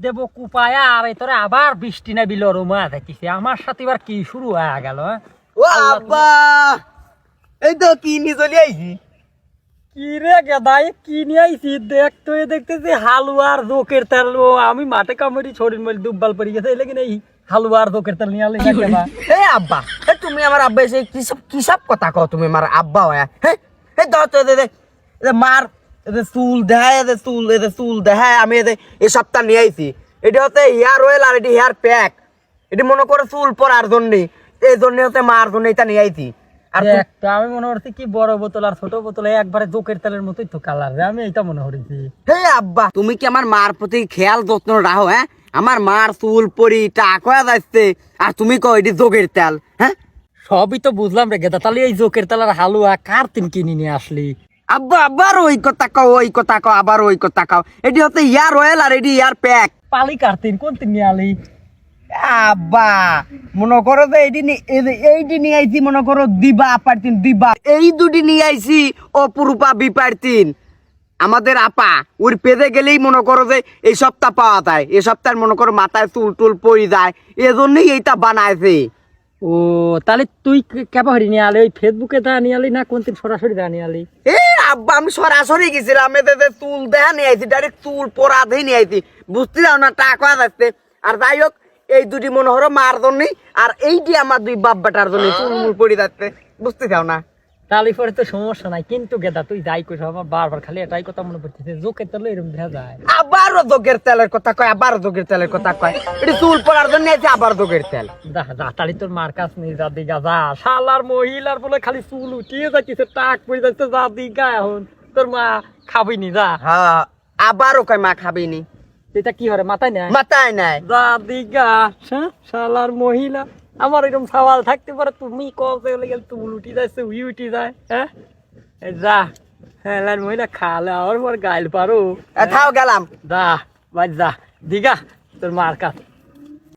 দেব কুপায়া আর এই তোরা আবার বৃষ্টি না বিল রোমা থাকিছে আমার সাথে এবার কি শুরু হয়ে গেল হ্যাঁ? ও আব্বা! এই তো কি নি চলে আইছি? কি রে গেদাই কি নিয়ে আইছি? দেখ তো দেখতেছি হালুয়ার জোকের তেল। ও আমি মাঠে কামড়ি ছড়িন মরি দুব্বাল পড়ি গেছে এই লেগে এই হালুয়ার জোকের তেল নিয়ে আলে এ আব্বা এ তুমি আমার আব্বা এসে কি সব কি সব কথা কও তুমি আমার আব্বা হয়া? এ দাও তো দে দে। মার এদের চুল দেখায় এদের চুল এদের চুল দেখায় আমি এদের এই সপ্তাহ নিয়ে আইছি। এটা হচ্ছে হেয়ার অয়েল আর এটি হেয়ার প্যাক এটি মনে করো চুল পরার জন্য এই জন্য হচ্ছে মার জন্য এটা নিয়ে আইছি। আর আমি মনে করছি কি বড় বোতল আর ছোট বোতল একবারে জোকের তেলের মতোই তো কালার আমি এইটা মনে করেছি হে আব্বা তুমি কি আমার মার প্রতি খেয়াল যত্ন রাখো হ্যাঁ? আমার মার চুল পরি টাক যাচ্ছে আর তুমি কো এটি যোগের তেল হ্যাঁ? সবই তো বুঝলাম রে গেদা তাহলে এই জোকের তেল আর হালুয়া কার তিন কিনে নিয়ে আসলি? আব্বা আবার ওই কথা কও ওই কথা কও আবার ওই কথা কও। এটি হচ্ছে ইয়ার অয়েল আর এটি ইয়ার প্যাক পালি কাটতিন কোন তিন আলি? আব্বা মনে করো যে এইটি এইটি নিয়ে আইছি মনে করো দিবা পারতিন দিবা। এই দুটি নিয়ে আইছি অপরূপা বিপারতিন আমাদের আপা ওর পেদে গেলেই মনে করো যে এই সপ্তাহ পাওয়া যায়। এই সপ্তাহে মনে করো মাথায় চুল টুল পড়ে যায়। এজন্যই এইটা বানাইছে। ও তাহলে তুই কেবা হরি নিয়ে আলি? ওই ফেসবুকে দা নিয়ে আলি না কোন সরাসরি দা নিয়ে আলি? এ আব্বা, আমি সরাসরি গেছিলাম এতে চুল দেখা নিয়ে আইছি ডাইরেক্ট চুল পরা দিয়ে নিয়ে আইছি। বুঝতে যাও না টাকা যাচ্ছে। আর যাই হোক, এই দুটি মনোহর মার জন্যই, আর এইটি আমার দুই বাপ বেটার জন্য চুল মুল পড়ে যাচ্ছে। বুঝতে চাও না। তাহলে পরে তো সমস্যা নাই কিন্তু গেদা তুই যাই করিস আমার বারবার খালি এটাই কথা মনে পড়তেছে জোকের তেল এরকম দেখা যায়। আবারও যোগের তেলের কথা কয় আবারও যোগের তেলের কথা কয়। এটি চুল পড়ার জন্য আছে আবার যোগের তেল। যা যা তাহলে তোর মার কাছ নেই যা দিগা যা। শালার মহিলার বলে খালি চুল উঠিয়ে যাচ্ছে টাক পড়ে যাচ্ছে যা দিগা এখন। তোর মা খাবি নি যা। হ্যাঁ আবারও কয় মা খাবিনি। এটা কি হরে মাথায় নেয়? মাথায় নাই যা দিগা? শালার মহিলা। আমার এরকম সওয়াল থাকতে পারে তুমি কবে গেলে তুমি উঠি যাচ্ছে উই উঠি যায় হ্যাঁ? যা হ্যাঁ মহিলা খালে আর পর গাইল পারো। থাও গেলাম। যা বাজ যা দিঘা তোর মার কাছ।